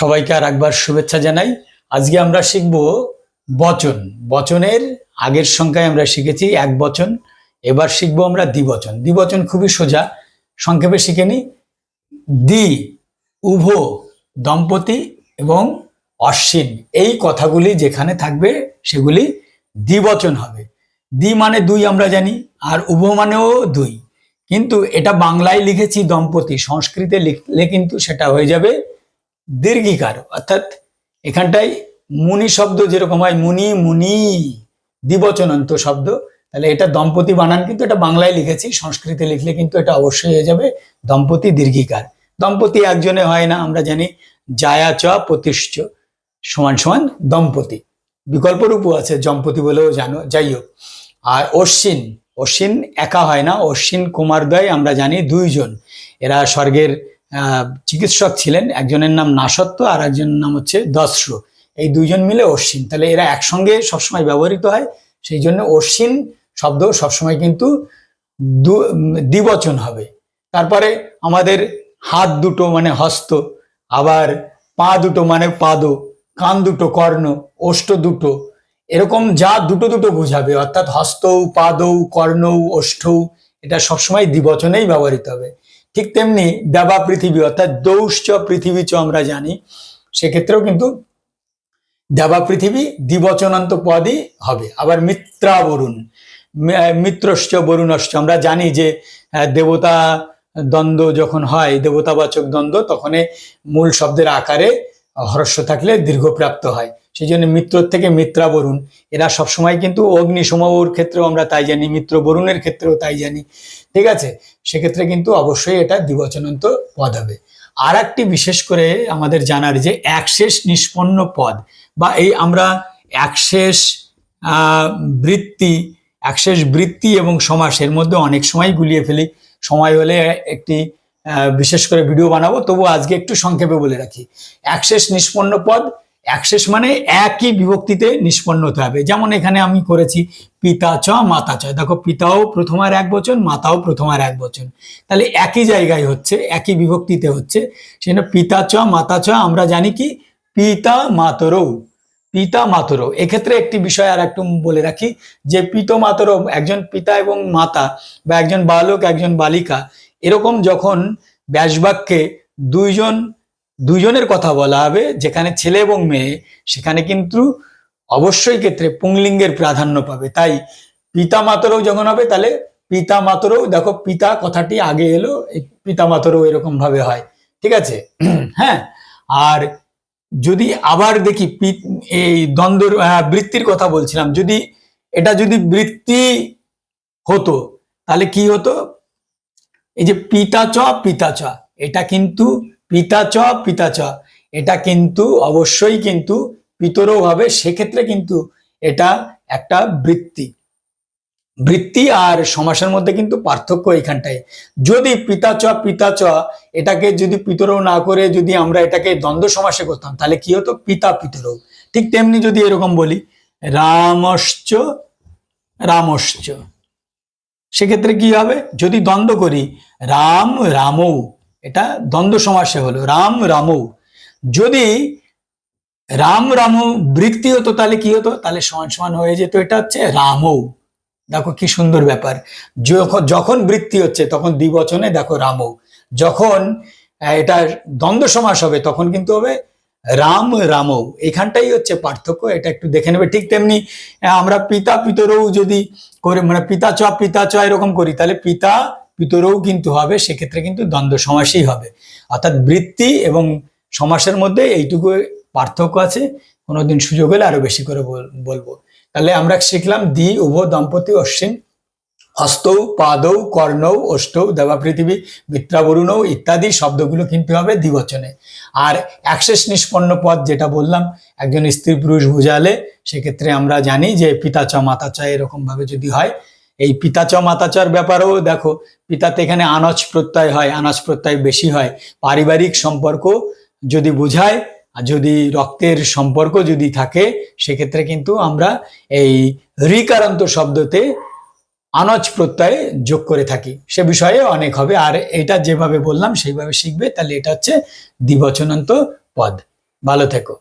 সবাইকে আর একবার শুভেচ্ছা জানাই। আজকে আমরা শিখব বচন। বচনের আগের সংখ্যায় আমরা শিখেছি এক বচন। এবার শিখব আমরা দ্বিবচন। দ্বিবচন খুবই সোজা, সংক্ষেপে শিখে নি দ্বি, উভ, দম্পতি এবং অশ্বিন। এই কথাগুলি যেখানে থাকবে, সেগুলি দ্বিবচন হবে। দ্বি মানে দুই আমরা জানি, আর উভ মানেও দুই। কিন্তু এটা বাংলায় লিখেছি দম্পতি, সংস্কৃতে লিখলে কিন্তু সেটা হয়ে যাবে দীর্ঘিকার, অর্থাৎ এখানটায় মুনি শব্দ যেরকম হয়, মুনি মুনি, দ্বিবচনান্ত শব্দ, তাহলে এটা দম্পতি বানান, কিন্তু এটা বাংলায় লিখেছি, সংস্কৃতে লিখলে কিন্তু এটা অবশ্যই হয়ে যাবে, দম্পতি দীর্ঘিকার। দম্পতি একজনে হয় না, আমরা জানি, জায়া চ প্রতিষ্ঠ সমান সমান দম্পতি। বিকল্প রূপও আছে জম্পতি বলেও জানো, যাই হোক। আর অশ্বিন অশ্বিন একা হয় না, অশ্বিন কুমারদ্বয় আমরা জানি দুইজন। এরা স্বর্গের চিকিৎসক ছিলেন, একজনের নাম নাসত্ব আর একজনের নাম হচ্ছে দস্র। এই দুইজন মিলে অশ্বিন। তাহলে এরা একসঙ্গে সবসময় ব্যবহৃত হয়, সেই জন্য অশ্বিন শব্দ সবসময় কিন্তু দ্বিবচন হবে। তারপরে আমাদের হাত দুটো মানে হস্ত, আবার পা দুটো মানে পাদ, কান দুটো কর্ণ, ওষ্ঠ দুটো। এরকম যা দুটো দুটো বোঝাবে, অর্থাৎ হস্তৌ পাদৌ কর্ণৌ ওষ্ঠৌ এটা সবসময় দ্বিবচনেই ব্যবহৃত হবে। ঠিক তেমনি দেবা পৃথিবী, অর্থাৎ দৌশ্চ পৃথিবী চ আমরা জানি, সেক্ষেত্রেও কিন্তু দেবা পৃথিবী দ্বিবচনান্ত পদই হবে। আবার মিত্রা বরুণ মিত্রশ্চ বরুণশ্চ, আমরা জানি যে দেবতা দ্বন্দ্ব যখন হয়, দেবতাবাচক দ্বন্দ্ব, তখন মূল শব্দের আকারে হরস্ব থাকলে দীর্ঘপ্রাপ্ত হয়। সেই জন্য মিত্র থেকে মিত্রা বরুণ। এরা সবসময় কিন্তু অগ্নিসমৌর ক্ষেত্রেও আমরা তাই জানি, মিত্র বরুণের ক্ষেত্রেও তাই জানি। ঠিক আছে? সেক্ষেত্রে কিন্তু অবশ্যই এটা দ্বিবচনান্ত পদ হবে। আর একটি বিশেষ করে আমাদের জানার যে একশেষ নিষ্পন্ন পদ বা এই আমরা একশেষ বৃত্তি একশেষ বৃত্তি এবং সমাসের মধ্যে অনেক সময় গুলিয়ে ফেলি। সময় হলে একটি বিশেষ করে ভিডিও বানাবো তবু আজকে একটু সংক্ষেপে বলে রাখি। একশেষ নিষ্পন্ন পদ একশেষ মানে একই বিভক্তিতে নিষ্পন্ন হতে হবে। যেমন এখানে আমি করেছি পিতা চ, মাতা চ। দেখো, পিতাও প্রথম আর এক বচন, মাতাও প্রথম আর এক বচন। তাহলে একই জায়গায় হচ্ছে, একই বিভক্তিতে হচ্ছে, সেজন্য পিতা চ, মাতা চ, আমরা জানি কি? পিতা মাতরৌ পিতা মাতরৌ এক্ষেত্রে একটি বিষয় আর একটু বলে রাখি, যে পিত মাতরৌ একজন পিতা এবং মাতা, বা একজন বালক, একজন বালিকা, এরকম যখন ব্যাসবাক্যে দুইজন দুইজনের কথা বলা হবে যেখানে ছেলে এবং মেয়ে সেখানে কিন্তু অবশ্যই ক্ষেত্রে পুংলিঙ্গের প্রাধান্য পাবে। তাই পিতা মাতরও যখন হবে তাহলে পিতা মাতরও দেখো পিতা কথাটি আগে এলো পিতা মাতরও এরকম ভাবে হয়। ঠিক আছে? হ্যাঁ? আর যদি আবার দেখি এই দ্বন্দ্ব আহ, বৃত্তির কথা বলছিলাম যদি এটা যদি বৃত্তি হতো তাহলে কি হতো? এই যে পিতা চ পিতা চ এটা কিন্তু পিতা চ পিতা চ। এটা কিন্তু অবশ্যই কিন্তু পিতরও হবে সেক্ষেত্রে কিন্তু এটা একটা বৃত্তি। বৃত্তি আর সমাসের মধ্যে কিন্তু পার্থক্য এখানটায় যদি পিতা চ পিতা চ, এটাকে যদি পিতরও না করে যদি আমরা এটাকে দ্বন্দ্ব সমাসে করতাম, তাহলে কি হতো? পিতা পিতরও। ঠিক তেমনি যদি এরকম বলি, রামশ্চ রামশ্চ। সেক্ষেত্রে কি হবে? যদি দ্বন্দ্ব করি, রাম, রামৌ। এটা দ্বন্দ্ব সমাসে হলো। রাম রামৌ। যদি রাম রামৌ বৃত্তি হতো, তাহলে কি হতো? তাহলে সমান সমান হয়ে যেত এটা হচ্ছে রামৌ। দেখো কি সুন্দর ব্যাপার। যখন বৃত্তি হচ্ছে, তখন দ্বিবচনে দেখো রামৌ। যখন এটা দ্বন্দ্ব সমাস হবে, তখন কিন্তু হবে রাম রামৌ। এখানটাই হচ্ছে পার্থক্য, এটা একটু দেখে নেবে। ঠিক তেমনি আমরা পিতা পিতরও যদি করে মানে পিতা চ পিতা চ এরকম করি, তাহলে পিতা পিতরও কিন্তু হবে, সেক্ষেত্রে কিন্তু দ্বন্দ্ব সমাসই হবে। অর্থাৎ বৃত্তি এবং সমাসের মধ্যে এইটুকু পার্থক্য আছে, কোনোদিন সুযোগ হলে আরও বেশি করে বল- বলব। তাহলে আমরা শিখলাম দ্বি উভ, দম্পতি, অশ্বিন। হস্তৌ, পাদৌ, কর্ণৌ, অষ্টৌ, দেবা পৃথিবী, মিত্রাবরুণৌ ইত্যাদি শব্দগুলো কিন্তু হবে দ্বিবচনে। আর অ্যাক্সেস নিষ্পন্ন পদ যেটা বললাম, একজন স্ত্রী পুরুষ বুঝালে, সেক্ষেত্রে আমরা জানি যে পিতাচ মাতাচ এরকম ভাবে যদি হয় এই পিতাচ মাতাচার ব্যাপারেও দেখো, পিতাতে এখানে আনজ প্রত্যয় হয় আনজ প্রত্যয় বেশি হয়। পারিবারিক সম্পর্ক যদি বোঝায়, আর যদি রক্তের সম্পর্ক যদি থাকে, সেক্ষেত্রে কিন্তু আমরা এই রিকারান্ত শব্দতে আনজ প্রত্যয় যোগ করে থাকি। সে বিষয়ে অনেক হবে। আর এটা যেভাবে বললাম, সেইভাবে শিখবে। তাহলে এটা হচ্ছে দ্বিবচনান্ত পদ। ভালো থেকো।